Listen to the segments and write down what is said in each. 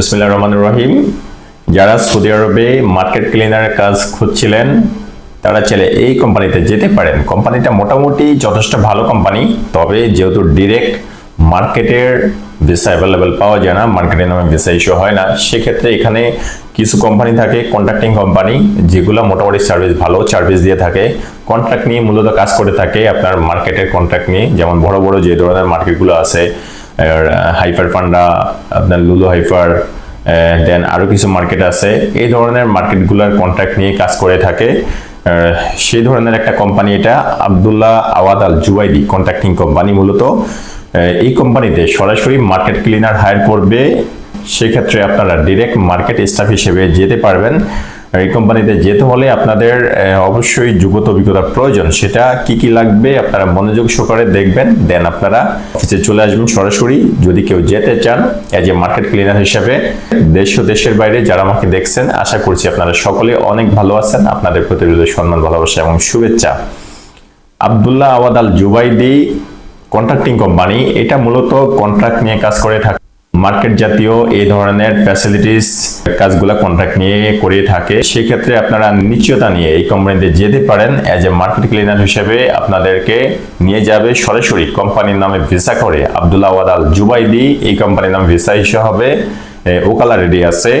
বিসমিল্লাহ রহমান রহিম। যারা সৌদি আরবে মার্কেট ক্লিনারের কাজ খুঁজছিলেন, তারা চাইলে এই কোম্পানিতে যেতে পারেন। কোম্পানিটা মোটামুটি যথেষ্ট ভালো কোম্পানি, তবে যেহেতু ডিরেক্ট মার্কেটের ভিসা অ্যাভেলেবেল পাওয়া যায় না, মার্কেটের নামে ভিসা ইস্যু হয় না, সেক্ষেত্রে এখানে কিছু কোম্পানি থাকে কন্ট্রাক্টিং কোম্পানি, যেগুলো মোটামুটি সার্ভিস ভালো সার্ভিস দিয়ে থাকে। কন্ট্রাক্ট নিয়ে মূলত কাজ করে থাকে আপনার মার্কেটের কন্ট্রাক্ট নিয়ে, যেমন বড় বড় যে ধরনের মার্কেটগুলো আছে হাইপার ফান্ডা, আপনার লুলো হাইপার দেন আরও কিছু মার্কেট আছে। এই ধরনের মার্কেটগুলোর কন্ট্রাক্ট নিয়ে কাজ করে থাকে। সেই ধরনের একটা কোম্পানি এটা, Abdullah Awad Al Zubaidi contracting company মূলত। এই কোম্পানিতে সরাসরি মার্কেট ক্লিনার হায়ার করবে। সেক্ষেত্রে আপনারা ডিরেক্ট মার্কেট স্টাফ হিসেবে যেতে পারবেন। এই কোম্পানিতে যেতে হলে আপনাদের অবশ্যই যোগ্যতা অভিজ্ঞতার প্রয়োজন। সেটা কি কি লাগবে আপনারা মনোযোগ সহকারে দেখবেন, দেন আপনারা অফিসে চলে আসবেন সরাসরি। যদি কেউ যেতে চান এজ এ মার্কেট ক্লিনার হিসেবে, দেশ ও দেশের বাইরে যারা আমাকে দেখছেন, আশা করছি আপনারা সকলে অনেক ভালো আছেন। আপনাদের প্রতি সম্মান, ভালোবাসা এবং শুভেচ্ছা। Abdullah Awad Al Zubaidi contracting company এটা মূলত কন্ট্রাক্ট নিয়ে কাজ করে থাকে মার্কেট জাতীয় এই ধরনের ফ্যাসিলিটিস কাজগুলো কন্ট্রাক্ট নিয়ে করে থাকে। সেক্ষেত্রে আপনারা নিশ্চয়তা নিয়ে এই কোম্পানিতে যেতে পারেন অ্যাজ এ মার্কেট ক্লিনার হিসেবে আপনাদেরকে নিয়ে যাবে সরাসরি। কোম্পানির নামে ভিসা করে আবদুল্লাহ আওয়াদ আল জুবাইদি, এই কোম্পানির নামে ভিসা ইস্যু হবে। ওকালা রেডি আছে।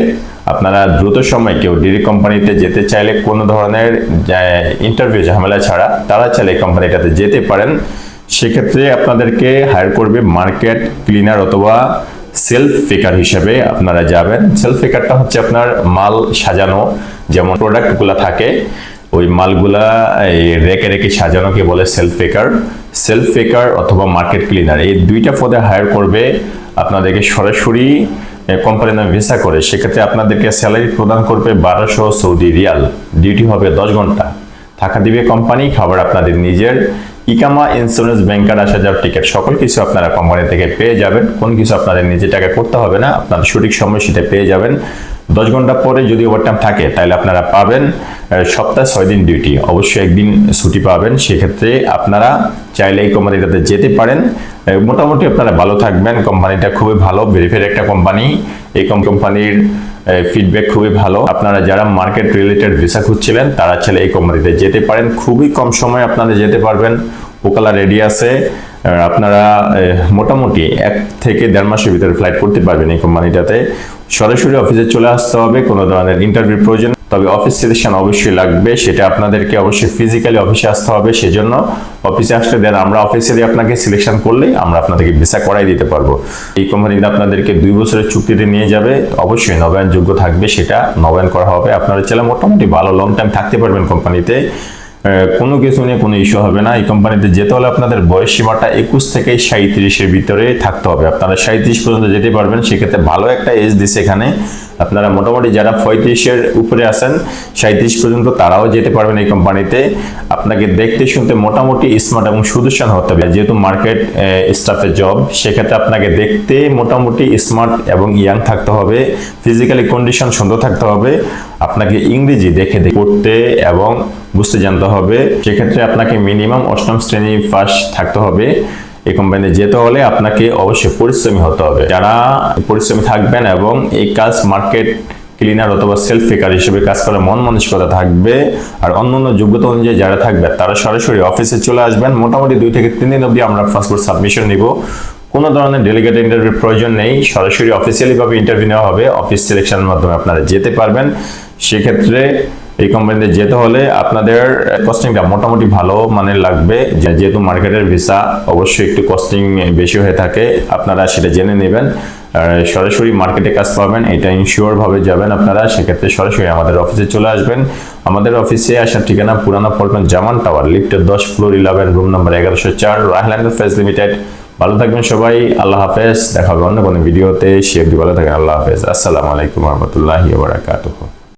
আপনারা দ্রুত সময় কেউ ডিডি কোম্পানিতে যেতে চাইলে কোনো ধরনের ইন্টারভিউ ঝামেলা ছাড়া তারা চাইলে কোম্পানিটাতে যেতে পারেন। সেক্ষেত্রে আপনাদেরকে হায়ার করবে মার্কেট ক্লিনার অথবা সেলফ ফিকার হিসেবে আপনারা যাবেন। সেলফ ফিকারটা হচ্ছে আপনার মাল সাজানো। যেমন প্রোডাক্টগুলো থাকে, ওই মালগুলা রেকে রেখে সাজানোকে বলে সেলফ ফেকার। সেলফ ফেকার অথবা মার্কেট ক্লিনার, এই দুইটা পদে হায়ার করবে আপনাদেরকে সরাসরি কোম্পানির নামে ভিসা করে। সেক্ষেত্রে আপনাদেরকে স্যালারি প্রদান করবে বারোশো সৌদি রিয়াল। ডিউটি হবে দশ ঘণ্টা। থাকা দিবে কোম্পানি, খাবার আপনাদের নিজের। ইকামা ইন্স্যুরেন্স ব্যাংকার আসা যাওয়ার টিকিট সকল কিছু আপনারা কোম্পানি থেকে পেয়ে যাবেন। কোন কিছু আপনাদের নিজে টাকা করতে হবে না, আপনার সঠিক সময় সেটা পেয়ে যাবেন। দশ ঘণ্টা পরে যদি ওভারটাইম থাকে, তাহলে আপনারা পাবেন সপ্তাহে ছয় দিন ডিউটি অবশ্যই একদিন ছুটি পাবেন। সেক্ষেত্রে আপনারা চাইলে এই কোম্পানিটাতে যেতে পারেন। মোটামুটি আপনারা ভালো থাকবেন। কোম্পানিটা খুবই ভালো, ভেরিফাইড একটা কোম্পানি এই কোম- কোম্পানির ফিডব্যাক খুবই ভালো। আপনারা যারা মার্কেট রিলেটেড ভিসা খুঁজছিলেন, তারা ছেলে এই কোম্পানিতে যেতে পারেন। খুবই কম সময়ে আপনারা যেতে পারবেন। ওকালা রেডি আছে। আপনারা মোটামুটি এক থেকে দেড় মাসের ভিতরে ফ্লাইট করতে পারবেন এই কোম্পানিটাতে সরাসরি অফিসে চলে আসতে হবে, কোনো ধরনের ইন্টারভিউ প্রয়োজন তবে অফিস সিলেকশন অবশ্যই লাগবে, সেটা আপনাদেরকে অবশ্যই ফিজিক্যালি অফিসে আসতে হবে, সেজন্য অফিসে আসলে দেন, আমরা অফিসে দিয়ে আপনাকে সিলেকশন করলে আমরা আপনাদেরকে ভিসা করাই দিতে পারব। এই কোম্পানিতে আপনাদেরকে দুই বছরের চুক্তিতে নিয়ে যাবে, অবশ্যই নবায়ন যোগ্য থাকবে, সেটা নবায়ন করা হবে। আপনারা চাইলে মোটামুটি ভালো লং টাইম থাকতে পারবেন কোম্পানিতে কোনো কিছু নিয়ে কোনো ইস্যু হবে না। এই কোম্পানিতে যেতে হলে আপনাদের বয়স সীমাটা একুশ থেকে সাঁত্রিশের ভিতরে থাকতে হবে। আপনারা সাঁত্রিশ পর্যন্ত যেতে পারবেন, সেক্ষেত্রে ভালো একটা এজ দিছে এখানে। আপনারা মোটামুটি যারা পঁয়ত্রিশের উপরে আছেন সাঁত্রিশ পর্যন্ত তারাও যেতে পারবেন এই কোম্পানিতে। আপনাকে দেখতে শুনতে মোটামুটি স্মার্ট এবং সুদর্শন হতে হবে। যেহেতু মার্কেট স্টাফের জব সেক্ষেত্রে আপনাকে দেখতে মোটামুটি স্মার্ট এবং ইয়াং থাকতে হবে। ফিজিক্যালি কন্ডিশন সুন্দর থাকতে হবে। আপনাকে ইংরেজি দেখে পড়তে এবং বুঝতে জানতে হবে। সেক্ষেত্রে আপনাকে মিনিমাম অষ্টম শ্রেণি পাস থাকতে হবে। এই কোম্পানিতে যেতে হলে আপনাকে অবশ্যই পরিশ্রমী হতে হবে। যারা পরিশ্রমী থাকবেন এবং এই কাজ মার্কেট ক্লিনার অথবা সেলফ ফিকার হিসেবে কাজ করার মন মানসিকতা থাকবে আর অন্যান্য যোগ্যতা অনুযায়ী যারা থাকবে, তারা সরাসরি অফিসে চলে আসবেন। মোটামুটি দুই থেকে তিন দিন অবধি আমরা পাসপোর্ট সাবমিশন নিব। কোনো ধরনের ডেলিগেট ইন্টারভিউর প্রয়োজন নেই। সরাসরি অফিসিয়ালি ভাবে ইন্টারভিউ নেওয়া হবে। অফিস সিলেকশনের মাধ্যমে আপনারা যেতে পারবেন। সেক্ষেত্রে এই কোম্পানিতে যেতে হলে আপনাদের কস্টিংটা মোটামুটি ভালো মানের লাগবে। যেহেতু মার্কেটের ভিসা অবশ্যই একটু কস্টিং বেশি হয়ে থাকে, আপনারা সেটা জেনে নেবেন। সরাসরি মার্কেটে কাজ পাবেন, এটা ইনশিওর ভাবে যাবেন আপনারা, সেক্ষেত্রে সরাসরি আমাদের অফিসে চলে আসবেন। আমাদের অফিসে আসার ঠিকানা পুরানা পল্টন জামান টাওয়ার লিফটের দশ ফ্লোর ইলেভেন রুম নাম্বার এগারোশো চার রাহল্যান্ড ফেস লিমিটেড ভালো থাকবেন সবাই, আল্লাহ হাফেজ। দেখা হবে অন্য কোনো ভিডিওতে সে ভালো থাকেন, আল্লাহ হাফেজ। আসসালামু আলাইকুম রহমতুল্লাহি বারাকাতুহু।